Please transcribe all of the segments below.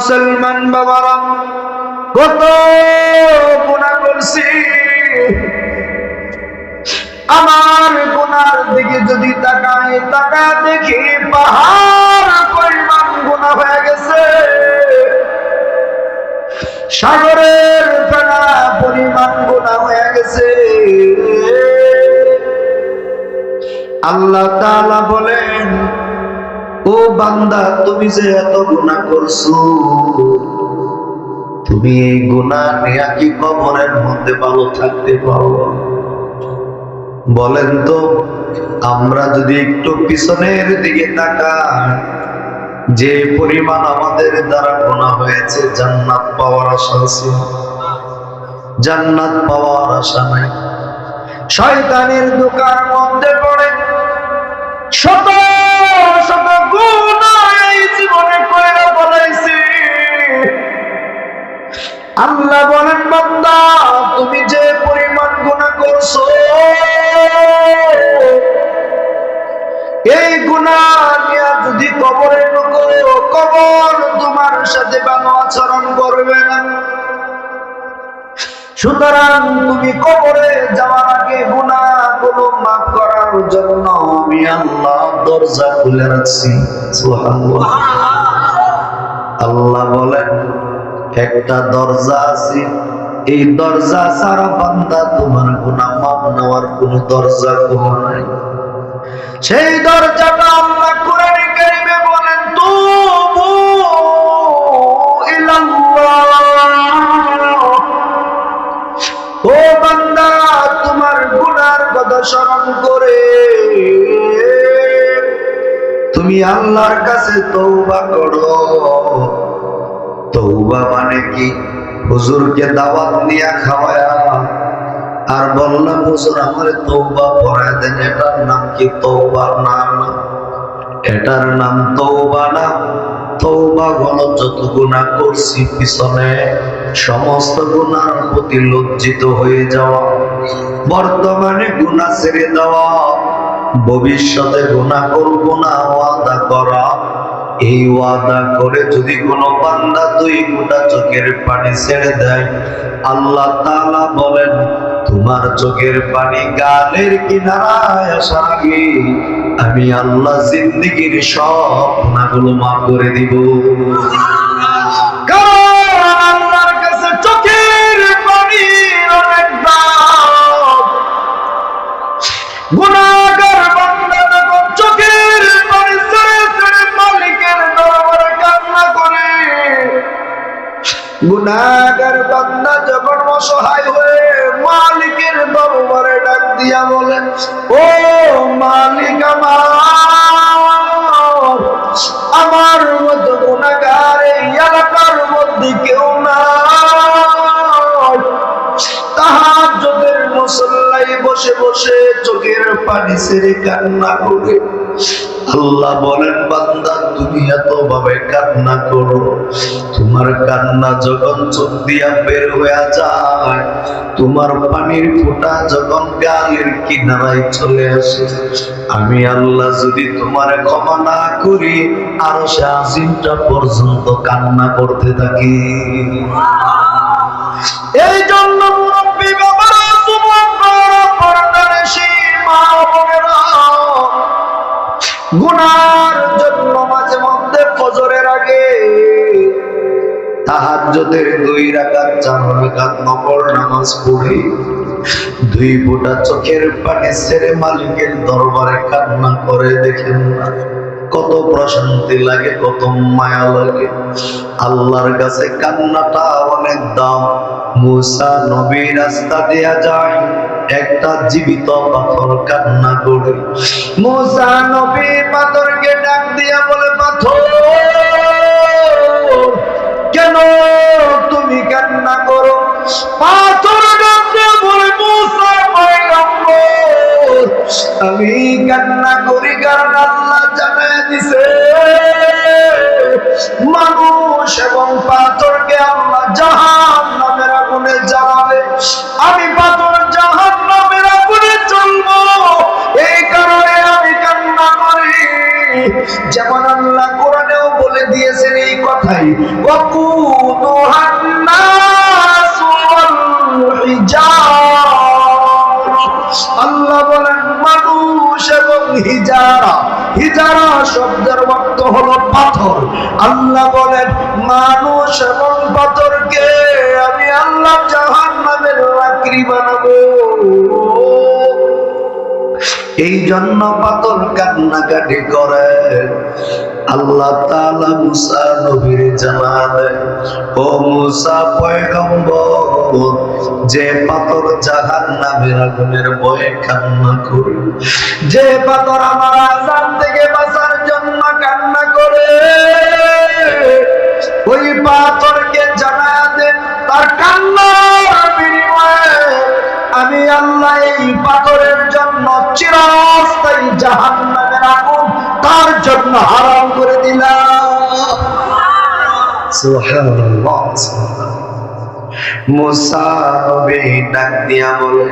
মুসলমান বাবারা, কত গুণা করছি। আমার গুনার দিকে যদি তাকাই, তাকা দেখি পাহাড় পরিমাণ গুণা হয়ে গেছে। সাগরের ফেনা পরিমাণ গুণা হয়ে গেছে। আল্লাহ তাআলা বলেন ও বান্দা, তুমি যে এত গুণা করছ, তুমি এই গুণা নিয়ে কি কবরের মধ্যে ভালো থাকতে পারো? বলেন তো, আমরা যদি একটু পিছনের দিকে তাকাই, যে পরিমাণ আমাদের দ্বারা গোনা হয়েছে, জান্নাত পাওয়ার আশা আছে? জান্নাত পাওয়ার আশা নাই। শয়তানের দোকান আল্লাহ বলেন, বান্দা, তুমি যে পরিমাণ গুণা করছ, এই গুণা যদি কবরে ঢুকো কবর তোমার সাথে ভালো আচরণ করবে না। সুতরাং তুমি কবরে যাওয়ার আগে গুণা গুলো মাফ করার জন্য আমি আল্লাহ দরজা খুলে রাখছি। আল্লাহ বলেন একটা দরজা আছে। এই দরজা সারা বান্দা তোমার গুণা মাপ নেওয়ার কোন দরজা কোনো নাই। সেই দরজাটা আল্লাহ কোরআনে কারিমে বলেন, তুবু ইলাল্লাহ। ও বান্দা, তোমার গুনার কথা স্মরণ করে। তুমি আল্লাহর কাছে তৌবা করো। কি হুজুরকে দাওয়াত নিয়ে খাওয়ায়া। আর বললাম, হুজুর, আমার তৌবা পড়ায় দেন। এটার নাম কি তৌবা না না? এটার নাম তৌবা না। তৌবা হলো যত গুণা করছি পিছনে, সমস্ত গুণার প্রতি লজ্জিত হয়ে যাওয়া। বর্তমানে গুণা ছেড়ে দেওয়া। ভবিষ্যতে গুণা করব না, ওয়াদা করা। এই ওয়াদা করে যদি কোনো বান্দা দুই গোটা চোখের পানি ছেড়ে দেয়, আল্লাহ তাআলা বলেন, তোমার চোখের পানি গালের কিনারায় আসার আগে আমি আল্লাহ জিন্দিগির সব গুণাগুলো মাফ করে দিব। কারণ গুনাহগার বান্দা যখন অসহায় হয়ে মালিকের দরবারে ডাক দিয়া বলে ও মালিক আমার আমার মতো গুনাহগার এই এলাকার মধ্যে কেউ নাই। তাহাজ্জুদের মুসল্লাই বসে বসে চোখের পানি ছেড়ে কান্না করে আল্লাহ বলেন, বান্দা, তুমি এত ভাবে কান্না করো। তোমার কান্না যখন চোখ দিয়া বের হয়ে যায়, তোমার পানির ফোঁটা যখন গালের কিনারায় চলে আসে। আমি আল্লাহ যদি তোমার ক্ষমা না করি, আরও সে আজিমটা পর্যন্ত কান্না করতে থাকি। এই জন্য মুরব্বী গুনার জন্য মাঝে মধ্যে ফজরের আগে তাহাজ্জুদের দুই রাকাত চার রাকাত নফল নামাজ পড়ে দুই ফোঁটা চোখের পানি ছেড়ে মালিকের দরবারে কান্না করে দেখেন না। কত প্রশান্তি লাগে, কত মায়া লাগে। আল্লাহর কাছে কান্নাটা অনেক দাম। মুসা নবী রাস্তা দেয়া যায়, একটা জীবিত পাথর কান্না করে। মুসা নবী পাথরকে ডাক দিয়া বলে, পাথর, কেন তুমি কান্না করো? পাথর ডাক দিয়া বলে, মুসা আমি কান্না করি কারণ আল্লাহ জানায় দিছে, মানুষ এবং পাথরকে আল্লাহ জাহান নামের আগুনে জ্বালাবে। আমি পাথর জাহান নামের আগুনে চলবো এই কারণে আমি কান্না করি। যেমন আল্লাহ কোরআনেও বলে দিয়েছেন এই কথা হিজারা। হিজারা শব্দের অর্থ হলো পাথর। আল্লাহ বলেন, মানুষ এবং পাথরকে আমি আল্লাহ জাহান নামের লাকড়ি বানাবো। এই জন্য পাথর কান্নাকাটি করে। আল্লাহ মুসা নবীর জানালেন ও মুসা, পয়গম্বর যে পাথর জাহান নামের আগুনের ভয়ে কান্না করে, যে পাথর আমার আজান থেকে বাঁচার জন্য কান্না করে, ওই পাথরকে জানা দেন, তার কান্নার বিনিময়ে আমি আল্লাহ এই পাথরের জন্য চিরস্থায়ী জাহান্নামের আগুন তার জন্য হারাম করে দিলাম। সুবহানাল্লাহ। মুসা ডাক দিয়া বলে,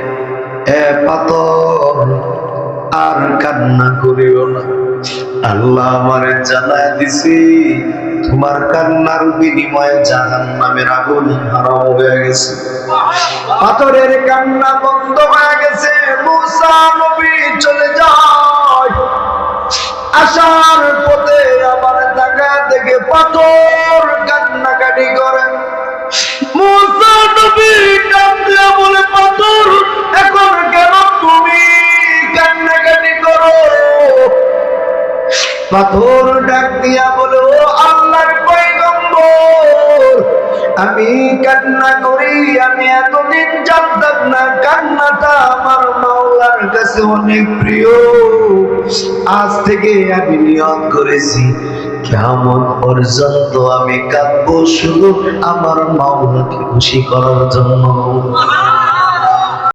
এ পাথর, আর কান্না করিও না। আল্লাহ আমারে জানায় দিছি। তোমার কান্নার বিনিময়ে জাহান নামের আগুন হারাম হয়ে গেছে। পাথরের কান্না বন্ধ হয়ে গেছে। মুসা নবী চলে যায়। আসার পথে আবার টাকা থেকে পাথর পাথর ডাক দিয়া বলে আল্লাহর পয়গম্বর, আমি কান্না করি, আমি এতদিন জানতাম না, কান্নাটা আমার মাওলার কাছে অনেক প্রিয়। আজ থেকে আমি নিয়ত করেছি, কেমন পর্যন্ত আমি কাঁদবো শুধু আমার মাওলাকে খুশি করার জন্য।